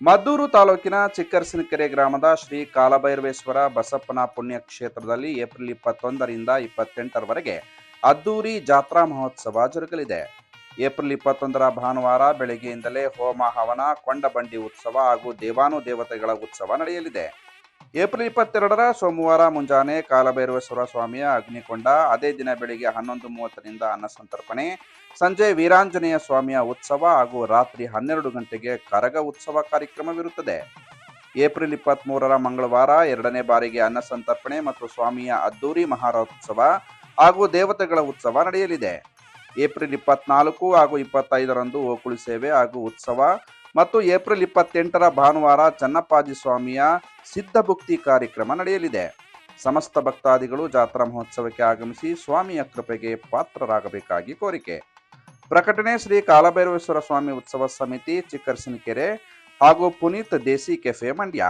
ಮದ್ದೂರು ತಾಲೂಕಿನ ಚಿಕ್ಕರಸಿನಕೆರೆ ಗ್ರಾಮದ ಶ್ರೀ ಕಾಲಭೈರವೇಶ್ವರ ಬಸಪ್ಪನ ಪುಣ್ಯಕ್ಷೇತ್ರದಲ್ಲಿ ಏಪ್ರಿಲ್ ಇಪ್ಪತ್ತೊಂದರಿಂದ ಇಪ್ಪತ್ತೆಂಟರವರೆಗೆ ಅದ್ದೂರಿ ಜಾತ್ರಾ ಮಹೋತ್ಸವ ಜರುಗಲಿದೆ. ಏಪ್ರಿಲ್ ಇಪ್ಪತ್ತೊಂದರ ಭಾನುವಾರ ಬೆಳಗ್ಗೆಯಿಂದಲೇ ಹೋಮ ಹವನ, ಕೊಂಡಬಂಡಿ ಉತ್ಸವ ಹಾಗೂ ದೇವಾನುದೇವತೆಗಳ ಉತ್ಸವ ನಡೆಯಲಿದೆ. ಏಪ್ರಿಲ್ ಇಪ್ಪತ್ತೆರಡರ ಸೋಮವಾರ ಮುಂಜಾನೆ ಕಾಲಭೈರವೇಶ್ವರ ಸ್ವಾಮಿಯ ಅಗ್ನಿಕೊಂಡ, ಅದೇ ದಿನ ಬೆಳಿಗ್ಗೆ ಹನ್ನೊಂದು ಮೂವತ್ತರಿಂದ ಅನ್ನಸಂತರ್ಪಣೆ ಸಂಜೆ ವೀರಾಂಜನೇಯ ಸ್ವಾಮಿಯ ಉತ್ಸವ ಹಾಗೂ ರಾತ್ರಿ ಹನ್ನೆರಡು ಗಂಟೆಗೆ ಕರಗ ಉತ್ಸವ ಕಾರ್ಯಕ್ರಮವಿರುತ್ತದೆ. ಏಪ್ರಿಲ್ ಇಪ್ಪತ್ತ್ಮೂರರ ಮಂಗಳವಾರ ಎರಡನೇ ಬಾರಿಗೆ ಅನ್ನಸಂತರ್ಪಣೆ ಮತ್ತು ಸ್ವಾಮಿಯ ಅದ್ದೂರಿ ಮಹಾರಥೋತ್ಸವ ಹಾಗೂ ದೇವತೆಗಳ ಉತ್ಸವ ನಡೆಯಲಿದೆ. ಏಪ್ರಿಲ್ ಇಪ್ಪತ್ನಾಲ್ಕು ಹಾಗೂ ಇಪ್ಪತ್ತೈದರಂದು ಓಕುಳಿ ಸೇವೆ ಹಾಗೂ ಉತ್ಸವ ಮತ್ತು ಏಪ್ರಿಲ್ ಇಪ್ಪತ್ತೆಂಟರ ಭಾನುವಾರ ಚನ್ನಪ್ಪಾಜಿ ಸ್ವಾಮಿಯ ಸಿದ್ಧಭುಕ್ತಿ ಕಾರ್ಯಕ್ರಮ ನಡೆಯಲಿದೆ. ಸಮಸ್ತ ಭಕ್ತಾದಿಗಳು ಜಾತ್ರಾ ಮಹೋತ್ಸವಕ್ಕೆ ಆಗಮಿಸಿ ಸ್ವಾಮಿಯ ಕೃಪೆಗೆ ಪಾತ್ರರಾಗಬೇಕಾಗಿ ಕೋರಿಕೆ. ಪ್ರಕಟಣೆ ಶ್ರೀ ಕಾಲಭೈರವೇಶ್ವರ ಸ್ವಾಮಿ ಉತ್ಸವ ಸಮಿತಿ ಚಿಕ್ಕರಸಿನಕೆರೆ ಹಾಗೂ ಪುನೀತ್ ದೇಸಿ ಕೆಫೆ ಮಂಡ್ಯ.